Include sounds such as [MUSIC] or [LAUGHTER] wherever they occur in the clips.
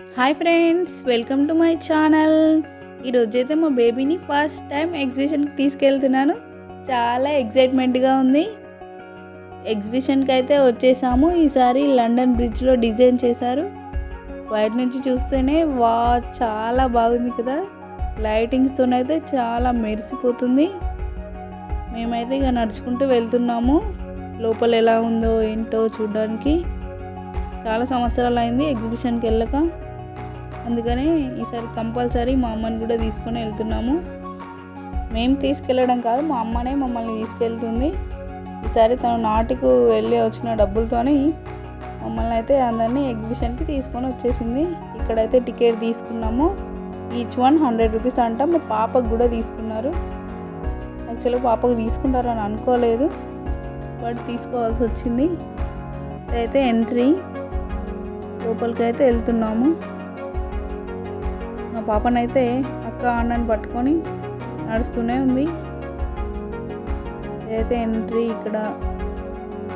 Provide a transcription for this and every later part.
Hi friends welcome to my channel. ఈరోజైతే మా బేబీని ఫస్ట్ టైం ఎగ్జిబిషన్కి తీసుకెళ్తున్నాను. చాలా ఎగ్జైట్మెంట్గా ఉంది. ఎగ్జిబిషన్కి అయితే వచ్చేసాము. ఈసారి లండన్ బ్రిడ్జ్లో డిజైన్ చేశారు. బయట నుంచి చూస్తేనే వా చాలా బాగుంది కదా. లైటింగ్స్తోనైతే చాలా మెరిసిపోతుంది. మేమైతే ఇక నడుచుకుంటూ వెళ్తున్నాము. లోపల ఎలా ఉందో ఏంటో చూడడానికి. చాలా సంవత్సరాలు అయింది ఎగ్జిబిషన్కి వెళ్ళక. అందుకని ఈసారి కంపల్సరీ మా అమ్మని కూడా తీసుకొని వెళ్తున్నాము. మేము తీసుకెళ్ళడం కాదు మా అమ్మనే మమ్మల్ని తీసుకెళ్తుంది. ఈసారి తను నాటుకు వెళ్ళి వచ్చిన డబ్బులతోని మమ్మల్ని అయితే అందరినీ ఎగ్జిబిషన్కి తీసుకొని వచ్చేసింది. ఇక్కడైతే టికెట్ తీసుకున్నాము. ఈచ్ వన్ హండ్రెడ్ రూపీస్ అంట మా పాపకు కూడా తీసుకున్నారు. యాక్చువల్గా పాపకు తీసుకుంటారని అనుకోలేదు. బట్ తీసుకోవాల్సి వచ్చింది. అయితే ఎంట్రీ లోపలికి అయితే వెళ్తున్నాము. మా పాపనైతే అక్క అన్నని పట్టుకొని నడుస్తూనే ఉంది. అయితే ఎంట్రీ ఇక్కడ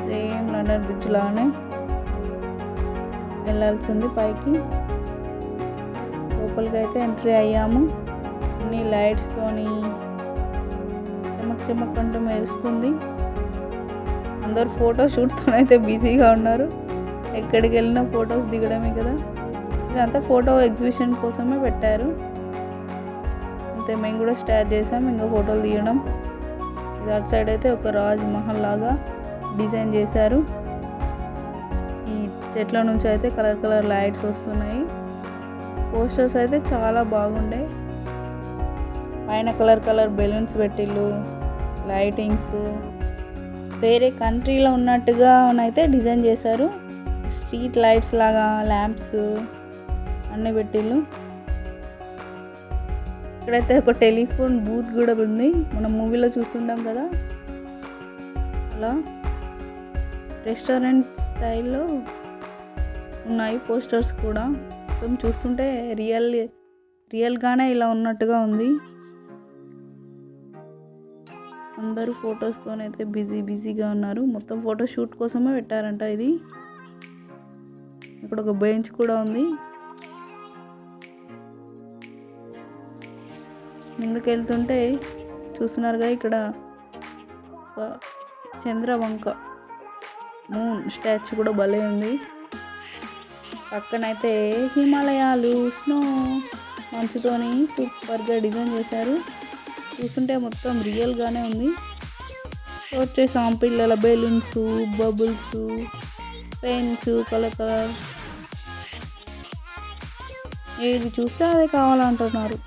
సేమ్ లండన్ బ్రిడ్జ్ లాగానే వెళ్ళాల్సి ఉంది పైకి. లోపలికి అయితే ఎంట్రీ అయ్యాము. అన్ని లైట్స్తోని చెమక్ చెమక్ అంటూ మెరుస్తుంది. అందరు ఫోటో షూట్తో అయితే బిజీగా ఉన్నారు. ఎక్కడికి వెళ్ళినా ఫొటోస్ దిగడమే కదా. ఇదంతా ఫోటో ఎగ్జిబిషన్ కోసమే పెట్టారు. అంతే మేము కూడా స్టార్ట్ చేసాం ఇంకా ఫోటోలు తీయడం. ఇది అటు సైడ్ అయితే ఒక రాజ్ మహల్ లాగా డిజైన్ చేశారు. ఈ చెట్ల నుంచి అయితే కలర్ కలర్ లైట్స్ వస్తున్నాయి. పోస్టర్స్ అయితే చాలా బాగుండే. పైన కలర్ కలర్ బెలూన్స్ పెట్టిళ్ళు లైటింగ్స్. వేరే కంట్రీలో ఉన్నట్టుగా అయితే డిజైన్ చేశారు. స్ట్రీట్ లైట్స్ లాగా ల్యాంప్స్. అన్నీ పెట్టిళ్ళు. ఇక్కడైతే ఒక టెలిఫోన్ బూత్ కూడా ఉంది. మనం మూవీలో చూస్తుంటాం కదా. అలా రెస్టారెంట్ స్టైల్లో ఉన్నాయి పోస్టర్స్ కూడా. మొత్తం చూస్తుంటే రియల్ రియల్గానే ఇలా ఉన్నట్టుగా ఉంది. అందరూ ఫొటోస్తోనైతే బిజీ బిజీగా ఉన్నారు. మొత్తం ఫోటో షూట్ కోసమే పెట్టారంట ఇది. ఇక్కడ ఒక బెంచ్ కూడా ఉంది. ముందుకు వెళ్తుంటే చూస్తున్నారుగా ఇక్కడ ఒక చంద్రవంక మూన్ స్టాచ్యూ కూడా భలే ఉంది. పక్కనైతే హిమాలయాలు స్నో మంచుతోని సూపర్గా డిజైన్ చేశారు. చూస్తుంటే మొత్తం రియల్గానే ఉంది. వచ్చేసాం పిల్లల balloons bubbles pens colour colour ఏది చూస్తే అదే కావాలంటున్నారు.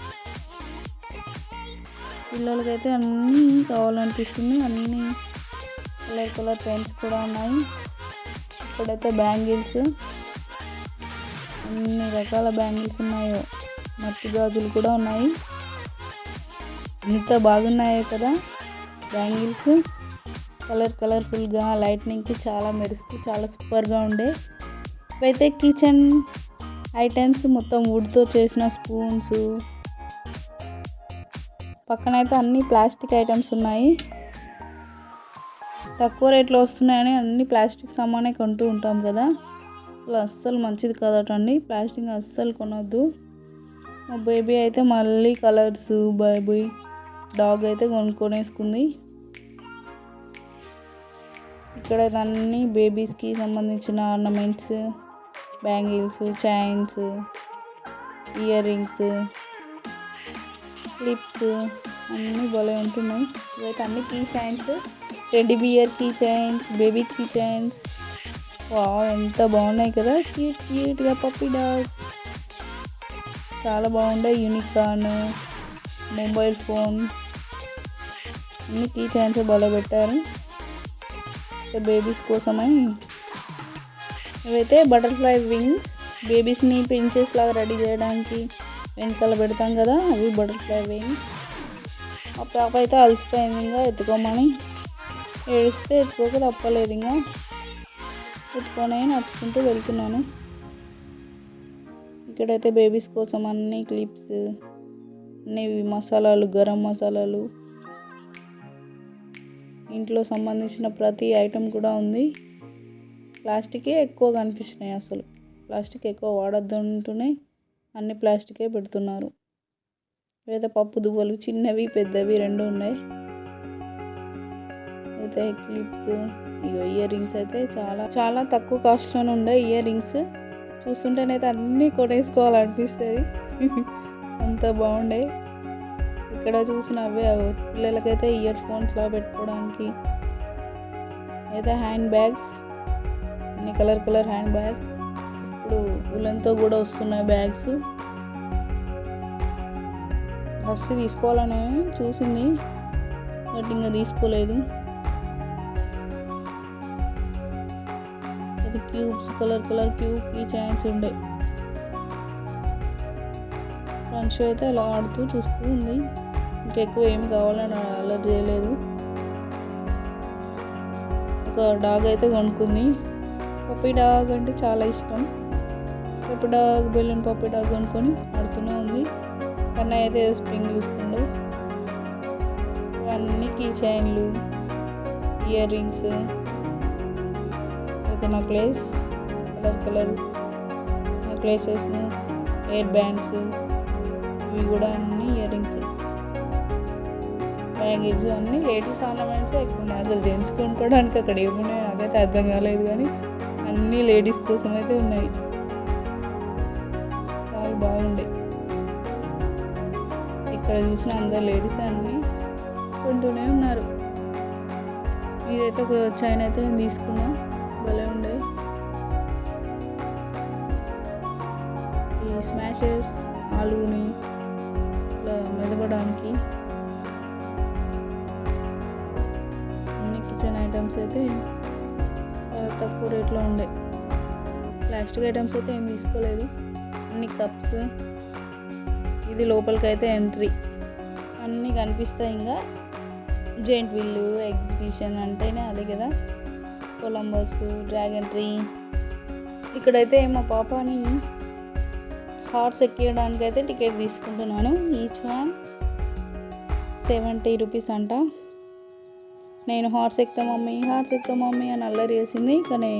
పిల్లలకైతే అన్నీ కావాలనిపిస్తుంది. అన్నీ కలర్ కలర్ పెయింట్స్ కూడా ఉన్నాయి. ఇక్కడైతే బ్యాంగిల్స్. అన్ని రకాల బ్యాంగిల్స్ ఉన్నాయో. మట్టి గాజులు కూడా ఉన్నాయి. ఎంత బాగున్నాయో కదా బ్యాంగిల్స్. కలర్ కలర్ఫుల్గా లైట్నింగ్కి చాలా మెరుస్తూ చాలా సూపర్గా ఉండే. ఇవైతే కిచెన్ ఐటమ్స్ మొత్తం వుడ్తో చేసిన స్పూన్స్ పక్కనైతే అన్ని ప్లాస్టిక్ ఐటమ్స్ ఉన్నాయి. తక్కువ రేట్లో వస్తున్నాయని అన్ని ప్లాస్టిక్ సామానే కొంటూ ఉంటాం కదా. అసలు అస్సలు మంచిది కదటండి. ప్లాస్టిక్ అస్సలు కొనొద్దు. మా బేబీ అయితే మళ్ళీ కలర్స్ బేబీ డాగ్ అయితే కొనుక్కొనేసుకుంది. ఇక్కడ అన్ని బేబీస్కి సంబంధించిన ornaments bangles chains ear rings clips అన్నీ భలే ఉంటున్నాయి. ఇవైతే అన్ని key chains teddy bear key chains baby key chains. వా ఎంత బాగున్నాయి కదా. క్యూట్ క్యూట్గా పప్పీ డాగ్ చాలా బాగుండే యూనికార్న్ మొబైల్ ఫోన్. అన్ని కీ చైన్స్ భలే పెట్టారు. బేబీస్ కోసమై. ఇవైతే బటర్ఫ్లై వింగ్స్ బేబీస్ని ప్రిన్సెస్ లాగా రెడీ చేయడానికి. వెనకాల పెడతాం కదా అవి బటర్ఫ్లై వింగ్స్ ఆ పాప అయితే అలసిపోయింది ఇంకా ఎత్తుకోమని. ఏడిస్తే ఎత్తుకోక తప్పలేదు ఇంకా. ఎత్తుకొని నడుచుకుంటూ వెళ్తున్నాను. ఇక్కడైతే బేబీస్ కోసం అన్ని క్లిప్స్ అన్ని మసాలాలు గరం మసాలాలు. ఇంట్లో సంబంధించిన ప్రతి ఐటెం కూడా ఉంది. ప్లాస్టికే ఎక్కువ కనిపిస్తున్నాయి అసలు. ప్లాస్టిక్ ఎక్కువ వాడద్దు అంటూనే అన్ని ప్లాస్టికే పెడుతున్నారు. లేదా పప్పు దువ్వలు చిన్నవి పెద్దవి రెండు ఉన్నాయి. అయితే క్లిప్స్ ఇగో ఇయర్ రింగ్స్ అయితే చాలా చాలా తక్కువ కాస్ట్లోనే ఉండే ఇయర్ రింగ్స్. చూస్తుంటేనైతే అన్నీ కొనేసుకోవాలనిపిస్తుంది. అంత బాగుండే. ఇక్కడ చూసిన అవే అవి. పిల్లలకైతే ఇయర్ ఫోన్స్లా పెట్టుకోవడానికి. అయితే హ్యాండ్ బ్యాగ్స్ అన్ని కలర్ కలర్ హ్యాండ్ బ్యాగ్స్. ఇప్పుడు ఉలన్తో కూడా వస్తున్నాయి బ్యాగ్స్. ఫస్ట్ తీసుకోవాలని చూసింది బట్ ఇంకా తీసుకోలేదు. అది క్యూబ్స్ కలర్ కలర్ క్యూబ్ ఈ ఛాన్స్ ఉండే. ఫ్రెండ్స్ అయితే అలా ఆడుతూ చూస్తూ ఉంది. ఇంకెక్కువ ఏం కావాలని అలా చేయలేదు. ఒక డాగ్ అయితే కొనుక్కుంది. పప్పీ డాగ్ అంటే చాలా ఇష్టం. పప్పు డాగ్ బెలూన్ పప్పు డాగ్ కొనుక్కొని ఆడుతూనే ఉంది. కన్నయ్య అయితే స్ప్రింగ్ చూస్తుండు. ఇవన్నీ కీ చైన్లు ఇయర్ రింగ్స్ అయితే necklace colour colour necklaces hair bands ఇవి కూడా అన్ని ఇయర్ రింగ్స్ బ్యాగేజ్ అన్ని లేడీస్ ఆర్నమెంట్స్ ఎక్కువ ఉన్నాయి అసలు జెంట్స్ కొనుక్కోవడానికి అక్కడ ఏమున్నాయో నాకైతే అర్థం కాలేదు కానీ అన్ని లేడీస్ కోసం అయితే ఉన్నాయి. చాలా బాగుండే ఇక్కడ చూసిన అందరు లేడీస్ అన్ని కొంటూనే ఉన్నారు. ఇదైతే ఒక చైన్ అయితే నేను తీసుకున్నా. భలే ఉండే. ఈ స్మాషెస్ ఆలుని ఇట్లా మెదపడానికి. అన్ని కిచెన్ ఐటమ్స్ అయితే తక్కువ రేట్లో ఉండే. ప్లాస్టిక్ ఐటమ్స్ అయితే ఏం తీసుకోలేదు. అన్ని కప్స్ ఇది లోపలికి అయితే ఎంట్రీ అన్నీ కనిపిస్తాయి ఇంకా. జెయింట్ విల్లు ఎగ్జిబిషన్ అంటేనే అదే కదా. కొలంబస్ డ్రాగన్ ట్రీ ఇక్కడైతే మా పాపని హార్స్ ఎక్కియడానికి అయితే టికెట్ తీసుకుంటున్నాను. ఈచ్ వన్ సెవెంటీ రూపీస్ అంట. నేను హార్స్ ఎక్కుతా మమ్మీ హార్స్ ఎక్కుతా మమ్మీ అని అల్లరి చేసింది. కానీ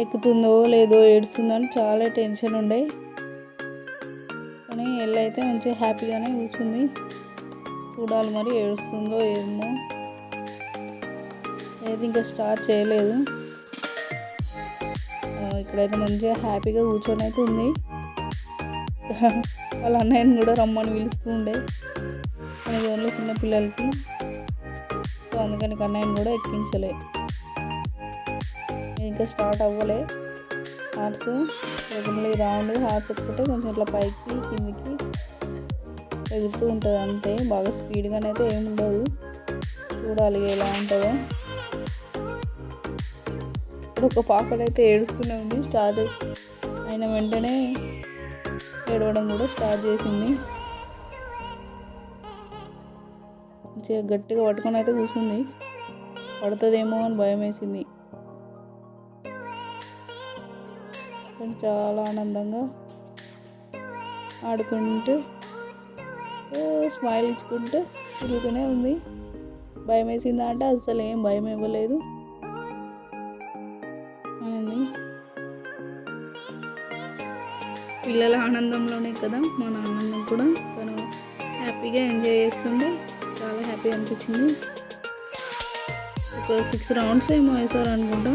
ఎక్కుతుందో లేదో ఏడుస్తుందో అని చాలా టెన్షన్ ఉండే. కానీ ఎల్లు అయితే మంచిగా హ్యాపీగానే కూర్చుంది. చూడాలి మరి ఏడుస్తుందో ఏమో. ఏది ఇంకా స్టార్ట్ చేయలేదు. ఇక్కడైతే మంచిగా హ్యాపీగా కూర్చొని అయితే ఉంది. [LAUGHS] వాళ్ళ అన్నయ్యని కూడా రమ్మని పిలుస్తూ ఉండే. కానీ ఓన్లీ చిన్న పిల్లలకి. సో అందుకని అన్నయ్యని కూడా ఎక్కించలే. ఇంకా స్టార్ట్ అవ్వలే. ఆర్ట్స్ ఓన్లీ రౌండ్ హార్స్ ఎక్కుంటే కొంచెం ఇట్లా పైకి కిందికి ఎగురుతూ ఉంటుంది అంతే. బాగా స్పీడ్గానే అయితే ఏమి ఉండదు. చూడాలి ఎలా ఉంటుందో. ఇప్పుడు ఒక పాపడైతే ఏడుస్తూనే ఉంది. స్టార్ట్ అయిన వెంటనే ఏడవడం కూడా స్టార్ట్ చేసింది. మంచిగా గట్టిగా పట్టుకొని అయితే కూర్చుంది. పడుతుందేమో అని భయం వేసింది. కానీ చాలా ఆనందంగా ఆడుకుంటూ స్మైల్ ఇచ్చుకుంటూ తిరుగుతూనే ఉంది. భయం వేసిందా అంటే అసలు ఏం భయం ఇవ్వలేదు. అనింది పిల్లల ఆనందంలోనే కదా మన ఆనందం కూడా తను హ్యాపీగా ఎంజాయ్ చేస్తుండే. చాలా హ్యాపీ అనిపించింది. ఒక సిక్స్ రౌండ్స్ ఏమో వేసారు అనుకుంటా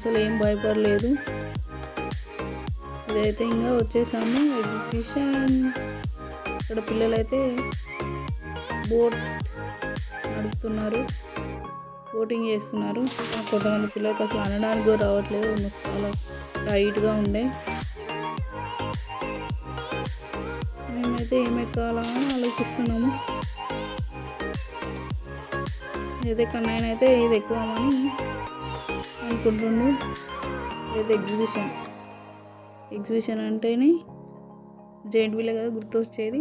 అసలు ఏం భయపడలేదు. ఇదైతే ఇంకా వచ్చేసాము. ఎగ్జిబిషన్. ఇక్కడ పిల్లలైతే బోట్ నడుపుతున్నారు. బోటింగ్ చేస్తున్నారు. కొంతమంది పిల్లలకి అసలు అనడానికి కూడా రావట్లేదు. మస్తు చాలా టైట్గా ఉండే. మేమైతే ఏం ఎక్కాలా అని ఆలోచిస్తున్నాము. ఏదే కన్నయ్య అయితే ఇది ఎక్కుదామని అనుకుంటుండు లేదా ఎగ్జిబిషన్. ఎగ్జిబిషన్ అంటేనే జైంట్ వీలే కదా గుర్తొచ్చేది.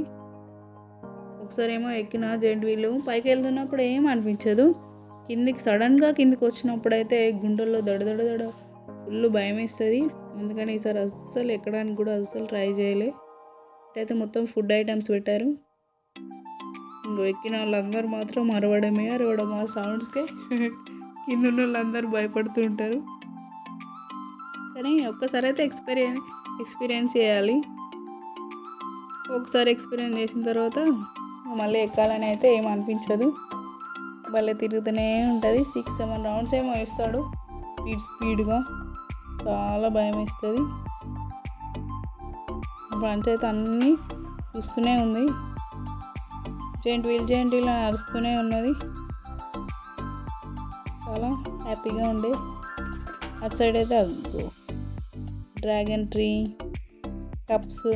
ఒకసారి ఏమో ఎక్కిన జైంట్ వీలు. పైకి వెళ్తున్నప్పుడు ఏం అనిపించదు. కిందికి సడన్గా కిందికి వచ్చినప్పుడు అయితే గుండెల్లో దడ దడ ఫుల్ భయం వేస్తుంది అందుకని ఈసారి అస్సలు ఎక్కడానికి కూడా అస్సలు ట్రై చేయలే. అయితే మొత్తం ఫుడ్ ఐటమ్స్ పెట్టారు. ఇంకో ఎక్కిన వాళ్ళందరూ మాత్రం అరవడమే అరవడం ఆ సౌండ్స్కే కింద ఉన్న వాళ్ళందరూ భయపడుతూ ఉంటారు. కానీ ఒక్కసారి అయితే ఎక్స్పీరియన్స్ ఎక్స్పీరియన్స్ చేయాలి. ఒకసారి ఎక్స్పీరియన్స్ చేసిన తర్వాత మళ్ళీ ఎక్కాలని అయితే ఏం అనిపించదు. భలే తిరుగుతూనే ఉంటుంది. సిక్స్ సెవెన్ రౌండ్స్ ఏమో వేస్తాడు. స్పీడ్ స్పీడ్గా చాలా భయం వేస్తుంది. బ్రాంచ్ అయితే అన్నీ చూస్తూనే ఉంది. జెంట్ వీల్ జెంట్ వీల్ అరుస్తూనే ఉన్నది. చాలా హ్యాపీగా ఉండే. అటు సైడ్ అయితే అగ్గో డ్రాగన్ ట్రీ కప్స్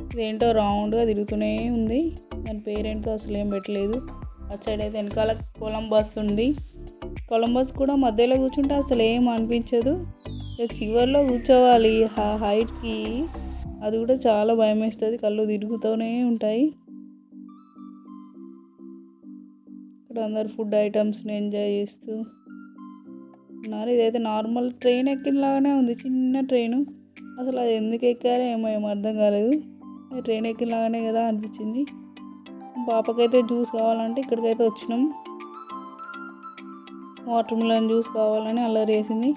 ఇదేంటో రౌండ్గా తిరుగుతూనే ఉంది. దాని పేరేంటో అసలు ఏం పెట్టలేదు. అటు సైడ్ అయితే వెనకాల కొలంబస్ ఉంది. కొలంబస్ కూడా మధ్యలో కూర్చుంటే అసలు ఏం అనిపించదు. చివరిలో కూర్చోవాలి. ఆ హైట్కి అది కూడా చాలా భయం వేస్తుంది కళ్ళు తిరుగుతూనే ఉంటాయి. ఇక్కడ అందరు ఫుడ్ ఐటమ్స్ని ఎంజాయ్ చేస్తూ ఉన్నారు. ఇదైతే నార్మల్ ట్రైన్ ఎక్కినలాగానే ఉంది. చిన్న ట్రైను. అసలు అది ఎందుకు ఎక్కారో ఏమో ఏమో అర్థం కాలేదు. ట్రైన్ ఎక్కినలాగానే కదా అనిపించింది. పాపకైతే జ్యూస్ కావాలంటే ఇక్కడికైతే వచ్చినాం. వాటర్ మిలన్ జ్యూస్ కావాలని అల్లరి వేసింది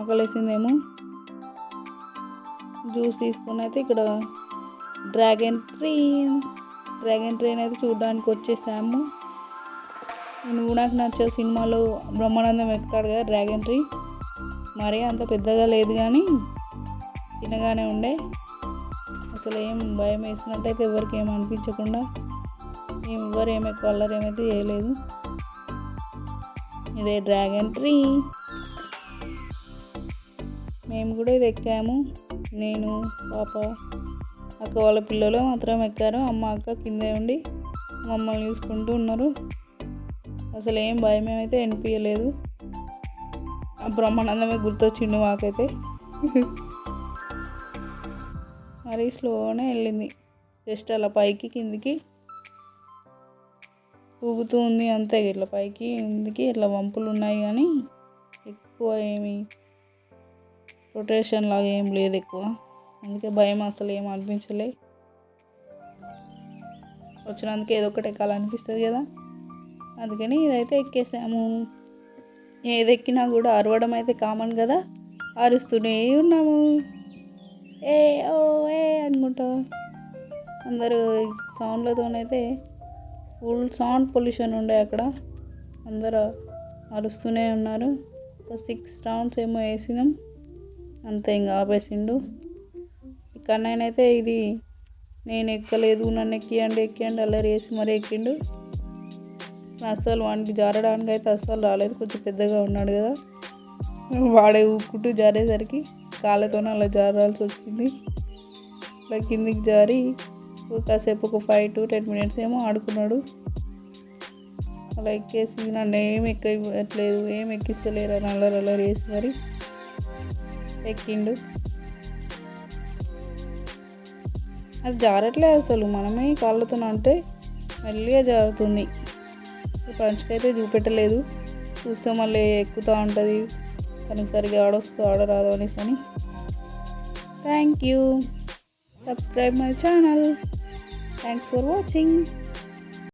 ఆకలేసిందేమో. జ్యూస్ తీసుకొని అయితే ఇక్కడ డ్రాగన్ ట్రైన్. డ్రాగన్ ట్రైన్ అయితే చూడడానికి వచ్చేసాము. నువ్వు నాకు నచ్చే సినిమాలో బ్రహ్మానందం ఎక్కుతాడు కదా డ్రాగన్ ట్రీ మరీ అంత పెద్దగా లేదు కానీ చిన్నగానే ఉండే. అసలు ఏం భయం వేసినట్టయితే ఎవరికి ఏం అనిపించకుండా ఏం ఎవరు ఏమి కలర్ ఏమైతే చేయలేదు. ఇదే డ్రాగన్ ట్రీ మేము కూడా ఇది ఎక్కాము. నేను పాప అక్క వాళ్ళ పిల్లలు మాత్రం ఎక్కారు. అమ్మ అక్క కిందే ఉండి మమ్మల్ని చూసుకుంటూ ఉన్నారు. అసలు ఏం భయం ఏమైతే అనిపించలేదు ఆ బ్రహ్మానందమే గుర్తొచ్చిండు మాకైతే. మరీ స్లోనే వెళ్ళింది. జస్ట్ అలా పైకి కిందికి ఊగుతూ ఉంది అంతే. ఇట్లా పైకి కిందికి ఇట్లా వంపులు ఉన్నాయి కానీ ఎక్కువ ఏమి రొటేషన్ లాగా ఏం లేదు ఎక్కువ. అందుకే భయం అసలు ఏం అనిపించలే. వచ్చినందుకు ఏదో ఒకటి ఎక్కాలనిపిస్తుంది కదా. అందుకని ఇదైతే ఎక్కేసాము. ఏది ఎక్కినా కూడా అరవడం అయితే కామన్ కదా అరుస్తూనే ఉన్నాము. ఏ ఓ ఏ అనుకుంటా. అందరూ సౌండ్లతోనైతే ఫుల్ సౌండ్ పొల్యూషన్ ఉండే అక్కడ. అందరూ అరుస్తూనే ఉన్నారు. ఒక సిక్స్ రౌండ్స్ ఏమో వేసినాం. అంతే ఇంకా ఆపేసిండు. ఇక్కడనైతే ఇది నేను ఎక్కలేదు నన్ను ఎక్కియండి ఎక్కియండి అల్లరి వేసి మరీ ఎక్కిండు. అస్సలు వానికి జారడానికి అయితే అస్సలు రాలేదు. కొంచెం పెద్దగా ఉన్నాడు కదా. వాడే ఊక్కుంటూ జారేసరికి కాళ్ళతోనే అలా జారాల్సి వచ్చింది. అలా కిందికి జారి కాసేపు ఒక ఫైవ్ టు టెన్ మినిట్స్ ఏమో ఆడుకున్నాడు. అలా ఎక్కేసి నన్ను ఏం ఎక్కట్లేదు ఏం ఎక్కిస్తలేరు అని అల్లరి అల్లరి వేసి మరి ఎక్కిండు. అది జారట్లేదు అసలు. మనమే కాళ్ళతో అంటే మెల్లిగా జారుతుంది. పంచుకైతే చూపెట్టలేదు. చూస్తే మళ్ళీ ఎక్కుతూ ఉంటుంది. తనకి సరిగా ఆడొస్తూ ఆడరాదు అనేసి అని thank you subscribe my channel thanks for watching